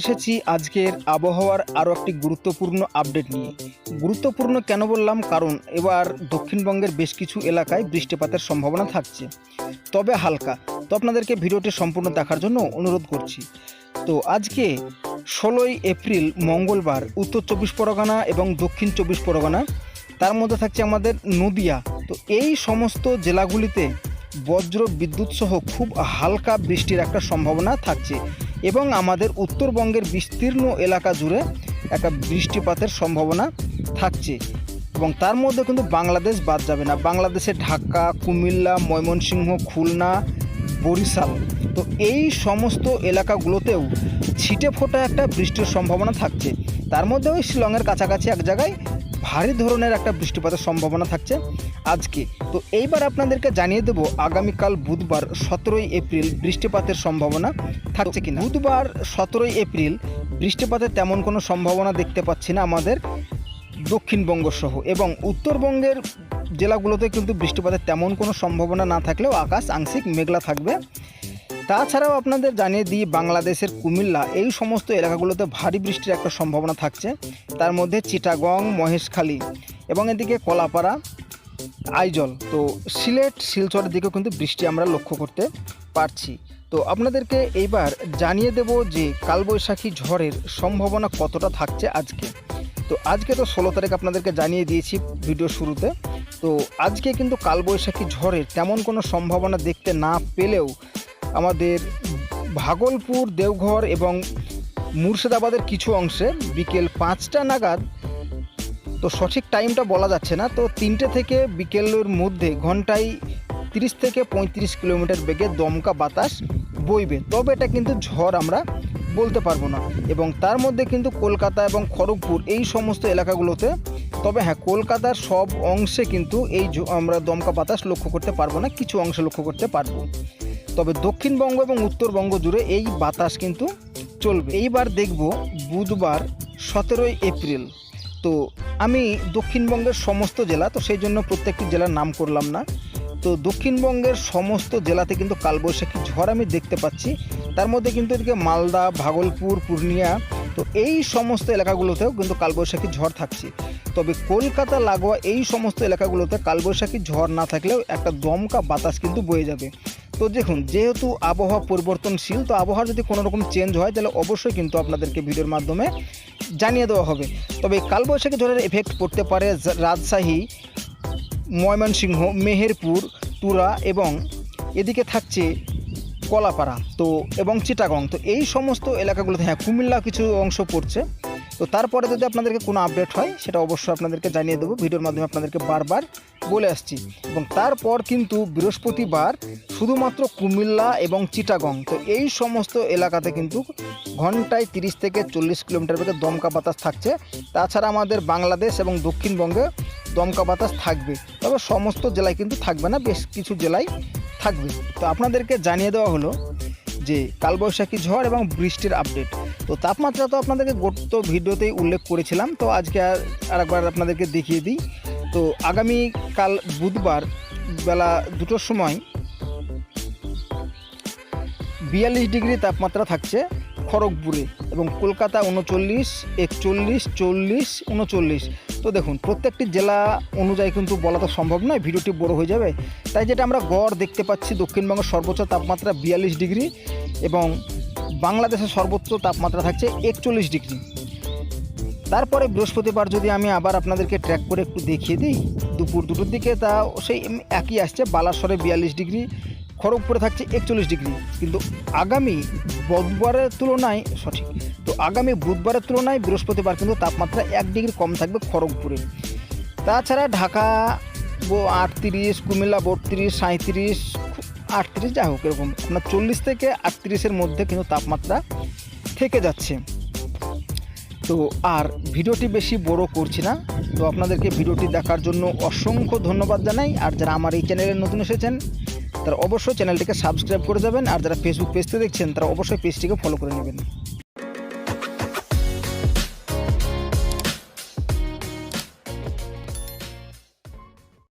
এসেছি আজকের আবহাওয়ার আরও একটি গুরুত্বপূর্ণ আপডেট নিয়ে। গুরুত্বপূর্ণ কেন বললাম? কারণ এবার দক্ষিণবঙ্গের বেশ কিছু এলাকায় বৃষ্টিপাতের সম্ভাবনা থাকছে। তবে হালকা। তো আপনাদেরকে ভিডিওটি সম্পূর্ণ দেখার জন্য অনুরোধ করছি। তো আজকে ষোলোই এপ্রিল, মঙ্গলবার, উত্তর চব্বিশ পরগনা এবং দক্ষিণ চব্বিশ পরগনা, তার মধ্যে থাকছে আমাদের নদিয়া। তো এই সমস্ত জেলাগুলিতে বজ্র বিদ্যুৎ সহ খুব হালকা বৃষ্টির একটা সম্ভাবনা থাকছে। এবং আমাদের উত্তরবঙ্গের বিস্তীর্ণ এলাকা জুড়ে একটা বৃষ্টিপাতের সম্ভাবনা থাকছে। এবং তার মধ্যে কিন্তু বাংলাদেশ বাদ যাবে না। বাংলাদেশে ঢাকা, কুমিল্লা, ময়মনসিংহ, খুলনা, বরিশাল। তো এই সমস্ত এলাকাগুলোতেও ছিটে ফোটা একটা বৃষ্টির সম্ভাবনা থাকছে। তার মধ্যে ওই শিলংয়ের কাছাকাছি এক জায়গায় ভারী ধরনের একটা বৃষ্টিপাতের সম্ভাবনা থাকছে আজকে। তো এইবার আপনাদেরকে জানিয়ে দেব আগামীকাল বুধবার সতেরোই এপ্রিল বৃষ্টিপাতের সম্ভাবনা থাকছে কিনা। বুধবার সতেরোই এপ্রিল বৃষ্টিপাতের তেমন কোনো সম্ভাবনা দেখতে পাচ্ছি না আমাদের দক্ষিণবঙ্গ সহ এবং উত্তরবঙ্গের জেলাগুলোতে কিন্তু বৃষ্টিপাতের তেমন কোনো সম্ভাবনা না থাকলেও আকাশ আংশিক মেঘলা থাকবে। তাছাড়াও আপনাদের জানিয়ে দিই, বাংলাদেশের কুমিল্লা, এই সমস্ত এলাকাগুলোতে ভারী বৃষ্টির একটা সম্ভাবনা থাকছে। তার মধ্যে চিটাগং, মহেশখালী এবং এদিকে কলাপাড়া, আইজল। তো সিলেট, শিলচরের দিকেও কিন্তু বৃষ্টি আমরা লক্ষ্য করতে পারছি। তো আপনাদেরকে এইবার জানিয়ে দেব যে কালবৈশাখী ঝড়ের সম্ভাবনা কতটা থাকছে আজকে। তো আজকে তো ষোলো তারিখ আপনাদেরকে জানিয়ে দিয়েছি ভিডিও শুরুতে। তো আজকে কিন্তু কালবৈশাখী ঝড়ের তেমন কোনো সম্ভাবনা দেখতে না পেলেও আমাদের ভাগলপুর, দেওঘর এবং মুর্শিদাবাদের কিছু অংশে বিকেল পাঁচটা নাগাদ, তো সঠিক টাইমটা বলা যাচ্ছে না, তো তিনটে থেকে বিকেলের মধ্যে ঘন্টায় তিরিশ থেকে পঁয়ত্রিশ কিলোমিটার বেগে দমকা বাতাস বইবে। তবে এটা কিন্তু ঝড় আমরা বলতে পারব না। এবং তার মধ্যে কিন্তু কলকাতা এবং খড়গপুর এই সমস্ত এলাকাগুলোতে, তবে হ্যাঁ কলকাতার সব অংশে কিন্তু এই আমরা দমকা বাতাস লক্ষ্য করতে পারব না, কিছু অংশে লক্ষ্য করতে পারব। তবে দক্ষিণবঙ্গ এবং উত্তরবঙ্গ জুড়ে এই বাতাস কিন্তু চলবে। এইবার দেখব বুধবার সতেরোই এপ্রিল। তো আমি দক্ষিণবঙ্গের সমস্ত জেলা, তো সেই জন্য প্রত্যেকটি জেলার নাম করলাম না। তো দক্ষিণবঙ্গের সমস্ত জেলাতে কিন্তু কালবৈশাখী ঝড় আমি দেখতে পাচ্ছি। তার মধ্যে কিন্তু এদিকে মালদা, ভাগলপুর, পূর্ণিয়া, তো এই সমস্ত এলাকাগুলোতেও কিন্তু কালবৈশাখী ঝড় থাকছে। তবে কলকাতা লাগোয়া এই সমস্ত এলাকাগুলোতে কালবৈশাখী ঝড় না থাকলেও একটা দমকা বাতাস কিন্তু বয়ে যাবে। তো দেখুন, যেহেতু আবহাওয়া পরিবর্তনশীল, তো আবহাওয়া যদি কোনো রকম চেঞ্জ হয়, তাহলে অবশ্যই কিন্তু আপনাদেরকে ভিডিওর মাধ্যমে জানিয়ে দেওয়া হবে। তবে কালবৈশাখী ঝড়ের এফেক্ট পড়তে পারে রাজশাহী, ময়মনসিংহ, মেহেরপুর, তুরা এবং এদিকে থাকছে কলাপাড়া, তো এবং চিটাগং। তো এই সমস্ত এলাকাগুলোতে হ্যাঁ কুমিল্লা কিছু অংশ পড়ছে। তো তারপরে যদি আপনাদেরকে কোনো আপডেট হয়, সেটা অবশ্যই আপনাদেরকে জানিয়ে দেবো। ভিডিওর মাধ্যমে আপনাদেরকে বারবার বলে আসছি। এবং তারপর কিন্তু বৃহস্পতিবার শুধুমাত্র কুমিল্লা এবং চিটাগং, তো এই সমস্ত এলাকাতে কিন্তু ঘন্টায় তিরিশ থেকে চল্লিশ কিলোমিটার বেগে দমকা বাতাস থাকছে। তাছাড়া আমাদের বাংলাদেশ এবং দক্ষিণবঙ্গে দমকা বাতাস থাকবে। তবে সমস্ত জেলায় কিন্তু থাকবে না, বেশ কিছু জেলায় থাকবে। তো আপনাদেরকে জানিয়ে দেওয়া হলো যে কালবৈশাখী ঝড় এবং বৃষ্টির আপডেট তো তাপমাত্রা তো আপনাদেরকে গত ভিডিওতেই উল্লেখ করেছিলাম, তো আজকে আর আরেকবার আপনাদেরকে দেখিয়ে দিই। তো আগামী কাল বুধবার বেলা দুটোর সময় বিয়াল্লিশ ডিগ্রি তাপমাত্রা থাকছে খড়গপুরে এবং কলকাতা উনচল্লিশ, একচল্লিশ, চল্লিশ, উনচল্লিশ। তো দেখুন, প্রত্যেকটি জেলা অনুযায়ী কিন্তু বলা তো সম্ভব নয়, ভিডিওটি বড় হয়ে যাবে। তাই যেটা আমরা গড় দেখতে পাচ্ছি, দক্ষিণবঙ্গের সর্বোচ্চ তাপমাত্রা বিয়াল্লিশ ডিগ্রি এবং বাংলাদেশের সর্বোচ্চ তাপমাত্রা থাকছে একচল্লিশ ডিগ্রি। তারপরে বৃহস্পতিবার যদি আমি আবার আপনাদেরকে ট্র্যাক করে একটু দেখিয়ে দিই, দুপুর দুটোর দিকে তা সেই একই আসছে, বালাসরে বিয়াল্লিশ ডিগ্রি, খড়গপুরে থাকছে একচল্লিশ ডিগ্রি। কিন্তু আগামী বুধবারের তুলনায়, সঠিক, তো আগামী বুধবারের তুলনায় বৃহস্পতিবার কিন্তু তাপমাত্রা এক ডিগ্রি কম থাকবে খড়গপুরে। তাছাড়া ঢাকা আটত্রিশ, কুমিল্লা বত্রিশ সাঁত্রিশ আটত্রিশ যা হোক, এরকম আপনার চল্লিশ থেকে আটত্রিশের মধ্যে কিন্তু তাপমাত্রা থেকে যাচ্ছে। তো আর ভিডিওটি বেশি বড় করছি না। তো আপনাদেরকে ভিডিওটি দেখার জন্য অসংখ্য ধন্যবাদ জানাই। আর যারা আমার এই চ্যানেলে নতুন এসেছেন, তারা অবশ্যই চ্যানেলটিকে সাবস্ক্রাইব করে যাবেন আর যারা ফেসবুক পেজতে দেখছেন, তারা অবশ্যই পেজটিকে ফলো করে নেবেন।